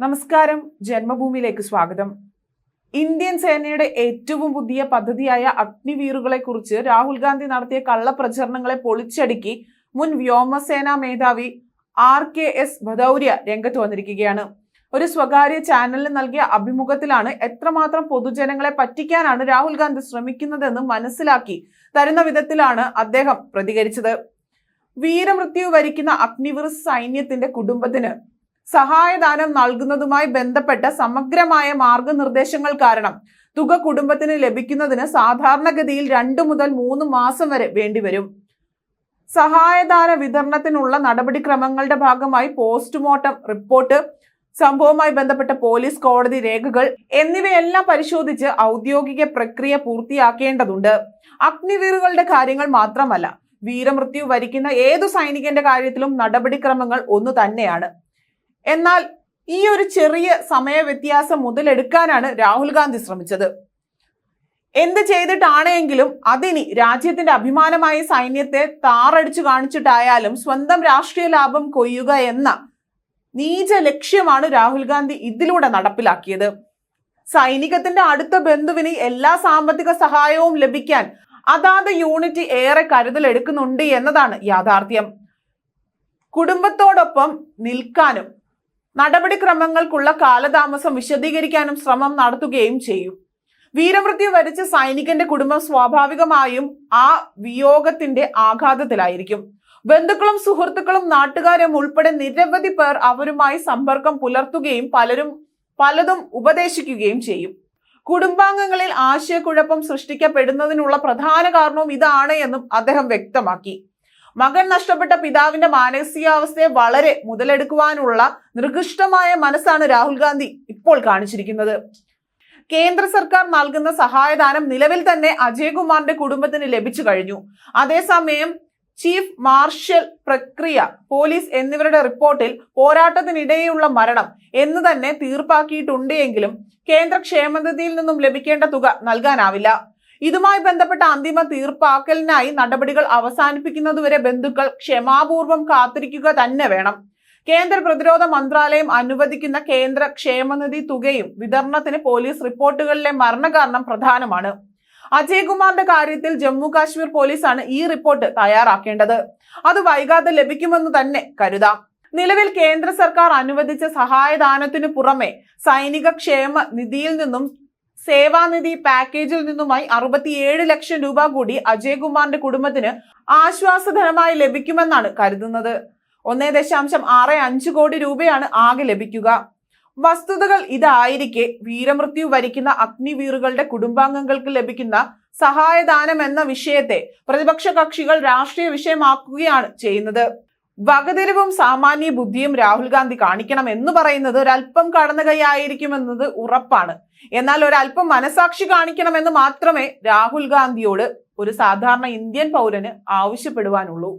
നമസ്കാരം. ജന്മഭൂമിയിലേക്ക് സ്വാഗതം. ഇന്ത്യൻ സേനയുടെ ഏറ്റവും പുതിയ പദ്ധതിയായ അഗ്നിവീറുകളെ കുറിച്ച് രാഹുൽ ഗാന്ധി നടത്തിയ കള്ളപ്രചരണങ്ങളെ പൊളിച്ചടുക്കി മുൻ വ്യോമസേനാ മേധാവി ആർ കെ എസ് ഭദൌര്യ രംഗത്ത് വന്നിരിക്കുകയാണ്. ഒരു സ്വകാര്യ ചാനലിന് നൽകിയ അഭിമുഖത്തിലാണ് എത്രമാത്രം പൊതുജനങ്ങളെ പറ്റിക്കാനാണ് രാഹുൽ ഗാന്ധി ശ്രമിക്കുന്നതെന്ന് മനസ്സിലാക്കി തരുന്ന വിധത്തിലാണ് അദ്ദേഹം പ്രതികരിച്ചത്. വീരമൃത്യു വരിക്കുന്ന അഗ്നിവീർ സൈന്യത്തിന്റെ കുടുംബത്തിന് സഹായദാനം നൽകുന്നതുമായി ബന്ധപ്പെട്ട സമഗ്രമായ മാർഗനിർദ്ദേശങ്ങൾ കാരണം തുക കുടുംബത്തിന് ലഭിക്കുന്നതിന് സാധാരണഗതിയിൽ രണ്ടു മുതൽ മൂന്ന് മാസം വരെ വേണ്ടിവരും. സഹായദാന വിതരണത്തിനുള്ള നടപടിക്രമങ്ങളുടെ ഭാഗമായി പോസ്റ്റ്മോർട്ടം റിപ്പോർട്ട് സംഭവവുമായി ബന്ധപ്പെട്ട പോലീസ് കോടതി രേഖകൾ എന്നിവയെല്ലാം പരിശോധിച്ച് ഔദ്യോഗിക പ്രക്രിയ പൂർത്തിയാക്കേണ്ടതുണ്ട്. അഗ്നിവീറുകളുടെ കാര്യങ്ങൾ മാത്രമല്ല വീരമൃത്യു വരിക്കുന്ന ഏതു സൈനികന്റെ കാര്യത്തിലും നടപടിക്രമങ്ങൾ ഒന്നു തന്നെയാണ്. എന്നാൽ ഈ ഒരു ചെറിയ സമയ വ്യത്യാസം മുതലെടുക്കാനാണ് രാഹുൽ ഗാന്ധി ശ്രമിച്ചത്. എന്ത് ചെയ്തിട്ടാണെങ്കിലും അതിനി രാജ്യത്തിന്റെ അഭിമാനമായ സൈന്യത്തെ താറടിച്ചു കാണിച്ചിട്ടായാലും സ്വന്തം രാഷ്ട്രീയ ലാഭം കൊയ്യുക എന്ന നീച ലക്ഷ്യമാണ് രാഹുൽ ഗാന്ധി ഇതിലൂടെ നടപ്പിലാക്കിയത്. സൈനികത്തിന്റെ അടുത്ത ബന്ധുവിന് എല്ലാ സാമ്പത്തിക സഹായവും ലഭിക്കാൻ അതാത് യൂണിറ്റ് ഏറെ കരുതലെടുക്കുന്നുണ്ട് എന്നതാണ് യാഥാർത്ഥ്യം. കുടുംബത്തോടൊപ്പം നിൽക്കാനും നടപടിക്രമങ്ങൾക്കുള്ള കാലതാമസം വിശദീകരിക്കാനും ശ്രമം നടത്തുകയും ചെയ്യും. വീരമൃത്യു വരിച്ച സൈനികന്റെ കുടുംബം സ്വാഭാവികമായും ആ വിയോഗത്തിന്റെ ആഘാതത്തിലായിരിക്കും. ബന്ധുക്കളും സുഹൃത്തുക്കളും നാട്ടുകാരും ഉൾപ്പെടെ നിരവധി പേർ അവരുമായി സമ്പർക്കം പുലർത്തുകയും പലരും പലതും ഉപദേശിക്കുകയും ചെയ്യും. കുടുംബാംഗങ്ങളിൽ ആശയക്കുഴപ്പം സൃഷ്ടിക്കപ്പെടുന്നതിനുള്ള പ്രധാന കാരണവും ഇതാണ് എന്നും അദ്ദേഹം വ്യക്തമാക്കി. മകൻ നഷ്ടപ്പെട്ട പിതാവിന്റെ മാനസികാവസ്ഥയെ വളരെ മുതലെടുക്കുവാനുള്ള നിർകൃഷ്ടമായ മനസ്സാണ് രാഹുൽ ഗാന്ധി ഇപ്പോൾ കാണിച്ചിരിക്കുന്നത്. കേന്ദ്ര സർക്കാർ നൽകുന്ന സഹായദാനം നിലവിൽ തന്നെ അജയ്കുമാറിന്റെ കുടുംബത്തിന് ലഭിച്ചു കഴിഞ്ഞു. അതേസമയം ചീഫ് മാർഷൽ പ്രക്രിയ പോലീസ് എന്നിവരുടെ റിപ്പോർട്ടിൽ പോരാട്ടത്തിനിടെയുള്ള മരണം എന്ന് തന്നെ തീർപ്പാക്കിയിട്ടുണ്ട് എങ്കിലും കേന്ദ്ര ക്ഷേമനിധിയിൽ നിന്നും ലഭിക്കേണ്ട തുക നൽകാനാവില്ല. ഇതുമായി ബന്ധപ്പെട്ട അന്തിമ തീർപ്പാക്കലിനായി നടപടികൾ അവസാനിപ്പിക്കുന്നതുവരെ ബന്ധുക്കൾ ക്ഷമാപൂർവം കാത്തിരിക്കുക തന്നെ വേണം. കേന്ദ്ര പ്രതിരോധ മന്ത്രാലയം അനുവദിക്കുന്ന കേന്ദ്ര ക്ഷേമനിധി തുകയും വിതരണത്തിന് പോലീസ് റിപ്പോർട്ടുകളിലെ മരണകാരണം പ്രധാനമാണ്. അജയ്കുമാറിന്റെ കാര്യത്തിൽ ജമ്മു കാശ്മീർ പോലീസാണ് ഈ റിപ്പോർട്ട് തയ്യാറാക്കേണ്ടത്. അത് വൈകാതെ ലഭിക്കുമെന്ന് തന്നെ കരുതാം. നിലവിൽ കേന്ദ്ര സർക്കാർ അനുവദിച്ച സഹായദാനത്തിനു പുറമെ സൈനിക ക്ഷേമ നിധിയിൽ നിന്നും സേവാനിധി പാക്കേജിൽ നിന്നുമായി അറുപത്തിയേഴ് ലക്ഷം രൂപ കൂടി അജയ്കുമാറിന്റെ കുടുംബത്തിന് ആശ്വാസധനമായി ലഭിക്കുമെന്നാണ് കരുതുന്നത്. ഒന്നേ ദശാംശം ആറ് അഞ്ച് കോടി രൂപയാണ് ആകെ ലഭിക്കുക. വസ്തുതകൾ ഇതായിരിക്കെ വീരമൃത്യു വരിക്കുന്ന അഗ്നിവീറുകളുടെ കുടുംബാംഗങ്ങൾക്ക് ലഭിക്കുന്ന സഹായദാനം എന്ന വിഷയത്തെ പ്രതിപക്ഷ കക്ഷികൾ രാഷ്ട്രീയ വിഷയമാക്കുകയാണ് ചെയ്യുന്നത്. വകതിരിവും സാമാന്യ ബുദ്ധിയും രാഹുൽ ഗാന്ധി കാണിക്കണം എന്ന് പറയുന്നത് ഒരല്പം കടന്നു കൈയായിരിക്കുമെന്നത് ഉറപ്പാണ്. എന്നാൽ ഒരല്പം മനസാക്ഷി കാണിക്കണമെന്ന് മാത്രമേ രാഹുൽ ഗാന്ധിയോട് ഒരു സാധാരണ ഇന്ത്യൻ പൗരന് ആവശ്യപ്പെടുവാനുള്ളൂ.